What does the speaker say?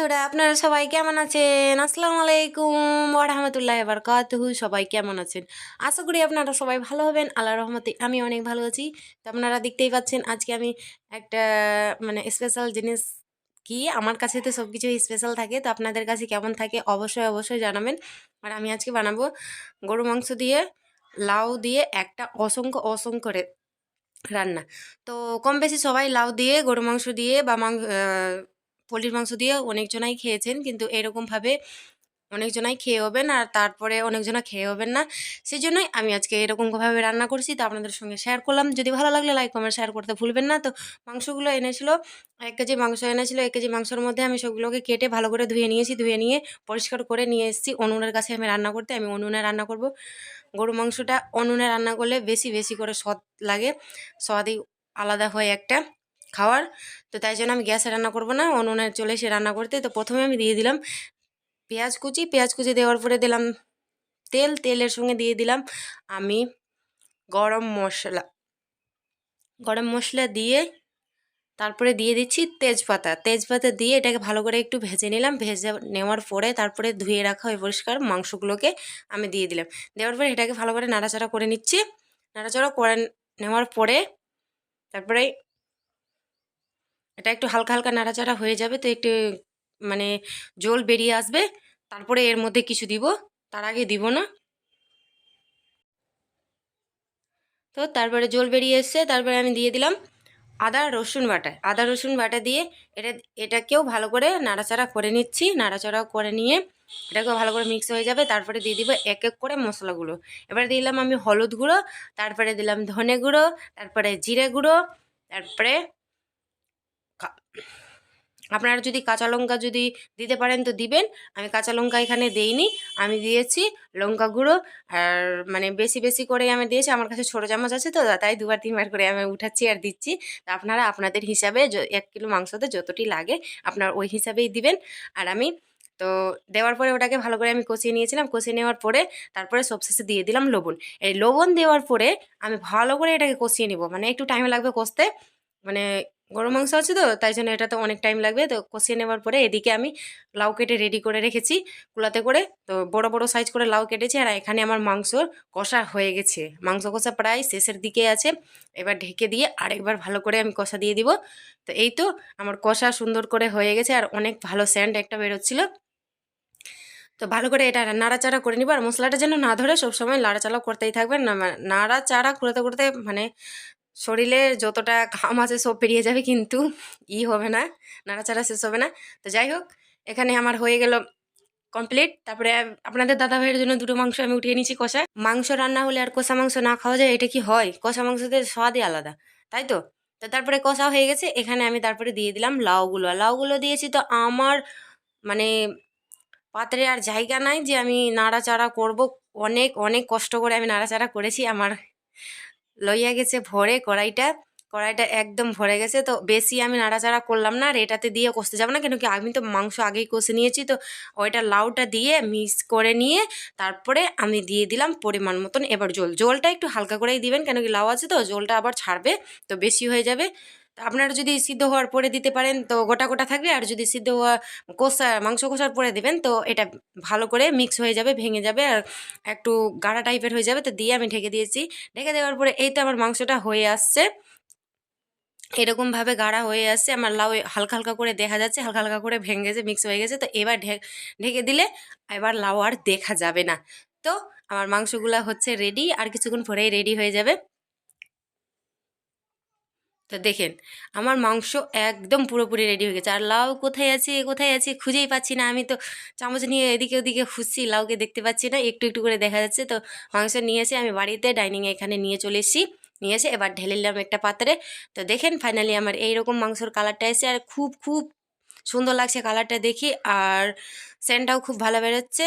আপনারা সবাই কেমন আছেন? আসসালামু আলাইকুম ওরহামতুল্লাহ বারকাতুহু সবাই কেমন আছেন? আশা করি আপনারা সবাই ভালো হবেন আল্লাহ রহমতে আমি অনেক ভালো আছি। তো আপনারা দেখতেই পাচ্ছেন, আজকে আমি একটা মানে স্পেশাল জিনিস কি? আমার কাছে তো সব কিছুই স্পেশাল থাকে, তো আপনাদের কাছে কেমন থাকে অবশ্যই অবশ্যই জানাবেন। আর আমি আজকে বানাবো গরু মাংস দিয়ে, লাউ দিয়ে একটা অসংখ্য অসংখ্য রান্না। তো কম বেশি সবাই লাউ দিয়ে, গরু মাংস দিয়ে বা মাংস পোলট্রির মাংস দিয়ে অনেকজনাই খেয়েছেন। কিন্তু এরকমভাবে অনেকজনাই খেয়ে হবেন আর তারপরে অনেকজনা খেয়ে হবেন না। সেই জন্যই আমি আজকে এরকমভাবে রান্না করছি। তো আপনাদের সঙ্গে শেয়ার করলাম। যদি ভালো লাগলে লাইক কমেন্ট শেয়ার করতে ভুলবেন না। তো মাংসগুলো এনেছিল। এক কেজি মাংস এনেছিল। এক কেজি মাংসের মধ্যে আমি সবগুলোকে কেটে ভালো করে ধুয়ে নিয়েছি। ধুয়ে নিয়ে পরিষ্কার করে নিয়ে এসেছি। অনুনের কাছে আমি রান্না করতে। আমি অনুনে রান্না করব। গরু মাংসটা অনুনে রান্না করলে বেশি বেশি করে স্বাদ লাগে। স্বাদই আলাদা হয় একটা। খাওয়ার। তো তাই জন্য আমি গ্যাসে রান্না করব না। উনুনে চলে এসে রান্না করতে। তো প্রথমে আমি দিয়ে দিলাম পেঁয়াজ কুচি। পেঁয়াজ কুচি দেওয়ার পরে দিলাম তেল। তেলের সঙ্গে দিয়ে দিলাম আমি গরম মশলা। গরম মশলা দিয়ে তারপরে দিয়ে দিচ্ছি তেজপাতা। তেজপাতা দিয়ে এটাকে ভালো করে একটু ভেজে নিলাম। ভেজে নেওয়ার পরে তারপরে ধুয়ে রাখা ওই পরিষ্কার মাংসগুলোকে আমি দিয়ে দিলাম। দেওয়ার পরে এটাকে ভালো করে নাড়াচাড়া করে নিচ্ছি। নাড়াচাড়া করে নেওয়ার পরে তারপরে এটা একটু হালকা হালকা নাড়াচাড়া হয়ে যাবে, তো একটু মানে জল বেরিয়ে আসবে। তারপরে এর মধ্যে কিছু দিব, তার আগে দিব না। তো তারপরে জল বেরিয়ে এসছে, তারপরে আমি দিয়ে দিলাম আদা, রসুন বাটা। আদা, রসুন বাটা দিয়ে এটা, এটাকেও ভালো করে নাড়াচাড়া করে নিচ্ছি নাড়াচাড়া করে নিয়ে এটাকেও ভালো করে মিক্স হয়ে যাবে। তারপরে দিয়ে দিব এক এক করে মশলাগুলো এবারে দিলাম আমি হলুদ গুঁড়ো, তারপরে দিলাম ধনে গুঁড়ো, তারপরে জিরে গুঁড়ো, তারপরে আপনারা যদি কাঁচা লঙ্কা যদি দিতে পারেন তো দিবেন। আমি কাঁচা লঙ্কা এখানে দেইনি। আমি দিয়েছি লঙ্কা গুঁড়ো। আর মানে বেশি বেশি করে আমি দিয়েছি। আমার কাছে ছোটো চামচ আছে তো, তাই দুবার, তিনবার করে আমি উঠাচ্ছি আর দিচ্ছি। তো আপনারা আপনাদের হিসাবে এক কিলো মাংসতে যতটি লাগে আপনার ওই হিসাবেই দিবেন। আর আমি তো দেওয়ার পরে ওটাকে ভালো করে আমি কষিয়ে নিয়েছিলাম। কষিয়ে নেওয়ার পরে তারপরে সবশেষে দিয়ে দিলাম লবণ। এই লবণ দেওয়ার পরে আমি ভালো করে এটাকে কষিয়ে নিব। মানে একটু টাইম লাগবে কষতে। মানে গরম মাংস আছে তো, তাই জন্য এটা তো অনেক টাইম লাগবে। তো কষিয়ে নেওয়ার পরে এদিকে আমি লাউ কেটে রেডি করে রেখেছি কুলাতে করে। তো বড় বড় সাইজ করে লাউ কেটেছি আর এখানে আমার মাংসর কষা হয়ে গেছে। মাংস কষা প্রায় শেষের দিকে আছে। এবার ঢেকে দিয়ে আরেকবার ভালো করে আমি কষা দিয়ে দিব। তো এই তো আমার কষা সুন্দর করে হয়ে গেছে আর অনেক ভালো স্যান্ড একটা বেরোচ্ছিল। তো ভালো করে এটা নাড়াচাড়া করে নিব। আর মশলাটা যেন না ধরে সবসময় নাড়াচাড়া করতেই থাকবেন। না, নাড়াচাড়া করতে করতে মানে শরীরে যতটা ঘাম আছে সব পেরিয়ে যাবে কিন্তু ই হবে না, নাড়াচাড়া শেষ হবে না। তো যাই হোক, এখানে আমার হয়ে গেল কমপ্লিট তারপরে আপনাদের দাদা ভাইয়ের জন্য দুটো মাংস আমি উঠিয়ে নিয়েছি কষা। মাংস রান্না হলে আর কষা মাংস না খাওয়া যায়, এটা কি হয়? কষা মাংসতে স্বাদই আলাদা, তাই তো? তো তারপরে কষা হয়ে গেছে, এখানে আমি তারপরে দিয়ে দিলাম লাউগুলো। লাউগুলো দিয়েছি তো আমার মানে পাত্রে আর জায়গা নাই যে আমি নাড়াচাড়া করব। অনেক অনেক কষ্ট করে আমি নাড়াচাড়া করেছি আমার লইয়া গেছে ভরে কড়াইটা কড়াইটা একদম ভরে গেছে। তো বেশি আমি নাড়াচাড়া করলাম না আর এটাতে দিয়ে কষতে যাব না কেন কি আমি তো মাংস আগেই কষে নিয়েছি তো ওইটা লাউটা দিয়ে মিক্স করে নিয়ে তারপরে আমি দিয়ে দিলাম পরিমাণ মতন এবার জল। জলটা একটু হালকা করেই দিবেন কেন কি লাউ আছে তো, জলটা আবার ছাড়বে তো বেশি হয়ে যাবে। আপনারা যদি সিদ্ধ হওয়ার পরে দিতে পারেন, তো গোটা গোটা থাকবে। আর যদি সিদ্ধ হওয়া কষা, মাংস কষার পরে দেবেন, তো এটা ভালো করে মিক্স হয়ে যাবে, ভেঙে যাবে। আর একটু গাঢ়া টাইপের হয়ে যাবে, তো দিয়ে আমি ঢেকে দিয়েছি। ঢেকে দেওয়ার পরে এই তো আমার মাংসটা হয়ে আসছে। এরকমভাবে গাঢ়া হয়ে আসছে। আমার লাউ হালকা হালকা করে দেখা যাচ্ছে, হালকা হালকা করে ভেঙে গেছে মিক্স হয়ে গেছে। তো এবার ঢেকে দিলে এবার লাউ আর দেখা যাবে না। তো আমার মাংসগুলো হচ্ছে রেডি আর কিছুক্ষণ পরেই রেডি হয়ে যাবে। তো দেখেন, আমার মাংস একদম পুরোপুরি রেডি হয়ে গেছে। আর লাউ কোথায় আছে কোথায় আছে খুঁজেই পাচ্ছি না। আমি তো চামচ নিয়ে এদিকে ওদিকে খুঁজছি, লাউকে দেখতে পাচ্ছি না, একটু একটু করে দেখা যাচ্ছে। তো মাংস নিয়ে এসে আমি বাড়িতে ডাইনিংয়ে এখানে নিয়ে চলে এসেছি। নিয়ে এসে এবার ঢেলে নিলাম একটা পাত্রে। তো দেখেন ফাইনালি আমার এইরকম মাংসর কালারটা এসে আর খুব খুব সুন্দর লাগছে কালারটা দেখি। আর সেন্টটাও খুব ভালো বেরোচ্ছে।